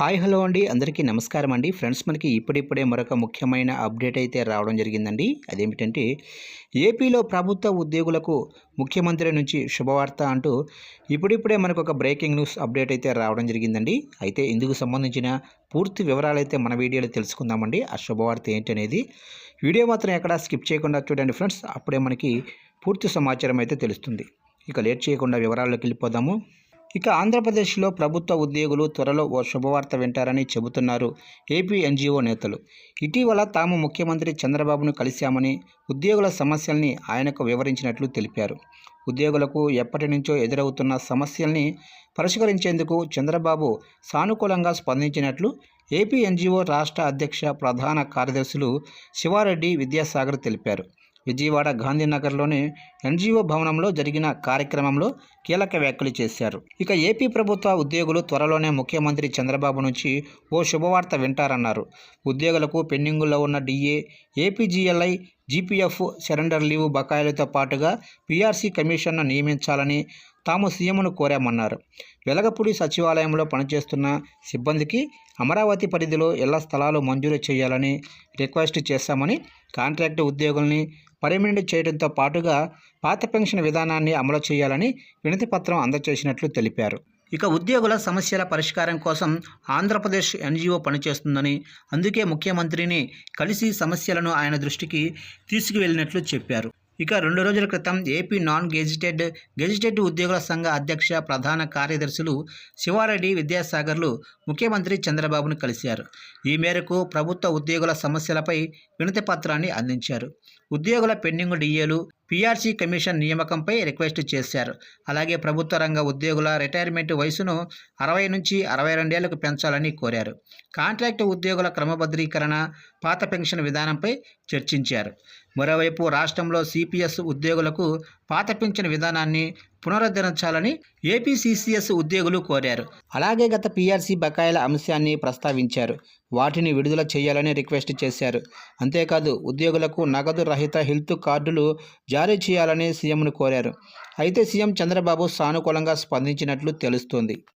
Hi hello అండి. అందరికీ నమస్కారం అండి. ఫ్రెండ్స్ మనకి ఇప్పుడిప్పుడే మరొక ముఖ్యమైన అప్డేట్ అయితే రావడం జరిగిందండి. అదేమిటంటే ఏపీలో ప్రభుత్వ ఉద్యోగులకు ముఖ్యమంత్రి నుంచి శుభవార్త అంటూ ఇప్పుడిప్పుడే మనకు ఒక బ్రేకింగ్ న్యూస్ అప్డేట్ అయితే రావడం జరిగిందండి. అయితే ఇందుకు సంబంధించిన పూర్తి వివరాలు అయితే మన వీడియోలో తెలుసుకుందామండి. ఆ శుభవార్త ఏంటనేది అనేది వీడియో మాత్రం ఎక్కడ స్కిప్ చేయకుండా చూడండి ఫ్రెండ్స్. అప్పుడే మనకి పూర్తి సమాచారం అయితే తెలుస్తుంది. ఇక లేట్ చేయకుండా వివరాల్లోకి వెళ్ళిపోదాము. ఇక ఆంధ్రప్రదేశ్లో ప్రభుత్వ ఉద్యోగులు త్వరలో ఓ శుభవార్త వింటారని చెబుతున్నారు ఏపీ ఎన్జీఓ నేతలు. ఇటీవల తాము ముఖ్యమంత్రి చంద్రబాబును కలిశామని ఉద్యోగుల సమస్యల్ని ఆయనకు వివరించినట్లు తెలిపారు. ఉద్యోగులకు ఎప్పటి నుంచో ఎదురవుతున్న సమస్యల్ని పరిష్కరించేందుకు చంద్రబాబు సానుకూలంగా స్పందించినట్లు ఏపీ ఎన్జీఓ రాష్ట్ర అధ్యక్ష ప్రధాన కార్యదర్శులు శివారెడ్డి విద్యాసాగర్ తెలిపారు. విజయవాడ గాంధీనగర్లోని ఎన్జిఓ భవనంలో జరిగిన కార్యక్రమంలో కీలక వ్యాఖ్యలు చేశారు. ఇక ఏపీ ప్రభుత్వ ఉద్యోగులు త్వరలోనే ముఖ్యమంత్రి చంద్రబాబు నుంచి ఓ శుభవార్త వింటారన్నారు. ఉద్యోగులకు పెండింగుల్లో ఉన్న DA APGLI GPF surrender leave బకాయిలతో పాటుగా పీఆర్సీ కమిషన్ను నియమించాలని తాము సీఎంను కోరామన్నారు. వెలగపూడి సచివాలయంలో పనిచేస్తున్న సిబ్బందికి అమరావతి పరిధిలో ఇళ్ళ స్థలాలు మంజూరు చేయాలని రిక్వెస్ట్ చేశామని కాంట్రాక్ట్ ఉద్యోగుల్ని పర్మనెంట్ చేయడంతో పాటుగా పాత పెన్షన్ విధానాన్ని అమలు చేయాలని వినతిపత్రం అందజేసినట్లు తెలిపారు. ఇక ఉద్యోగుల సమస్యల పరిష్కారం కోసం ఆంధ్రప్రదేశ్ ఎన్జిఓ పనిచేస్తుందని అందుకే ముఖ్యమంత్రిని కలిసి సమస్యలను ఆయన దృష్టికి తీసుకువెళ్ళినట్లు చెప్పారు. ఇక రెండు రోజుల క్రితం ఏపీ నాన్ గెజిటెడ్ గెజిటెడ్ ఉద్యోగుల సంఘ అధ్యక్ష ప్రధాన కార్యదర్శులు శివారెడ్డి విద్యాసాగర్లు ముఖ్యమంత్రి చంద్రబాబును కలిశారు. ఈ మేరకు ప్రభుత్వ ఉద్యోగుల సమస్యలపై వినతి పత్రాన్ని అందించారు. ఉద్యోగుల పెండింగ్ డిఏలు పీఆర్సీ కమిషన్ నియామకంపై రిక్వెస్ట్ చేశారు. అలాగే ప్రభుత్వ రంగ ఉద్యోగుల రిటైర్మెంట్ వయసును అరవై నుంచి అరవై రెండేళ్ళకు పెంచాలని కోరారు. కాంట్రాక్ట్ ఉద్యోగుల క్రమబద్ధీకరణ పాత పెన్షన్ విధానంపై చర్చించారు. మరోవైపు రాష్ట్రంలో సిపిఎస్ ఉద్యోగులకు పాత పింఛన్ విధానాన్ని పునరుద్ధరించాలని ఏపీసీసీఎస్ ఉద్యోగులు కోరారు. అలాగే గత పీఆర్సీ బకాయిల అంశాన్ని ప్రస్తావించారు. వాటిని విడుదల చేయాలని రిక్వెస్ట్ చేశారు. అంతేకాదు ఉద్యోగులకు నగదు రహిత హెల్త్ కార్డులు జారీ చేయాలని సీఎంను కోరారు. అయితే సీఎం చంద్రబాబు సానుకూలంగా స్పందించినట్లు తెలుస్తోంది.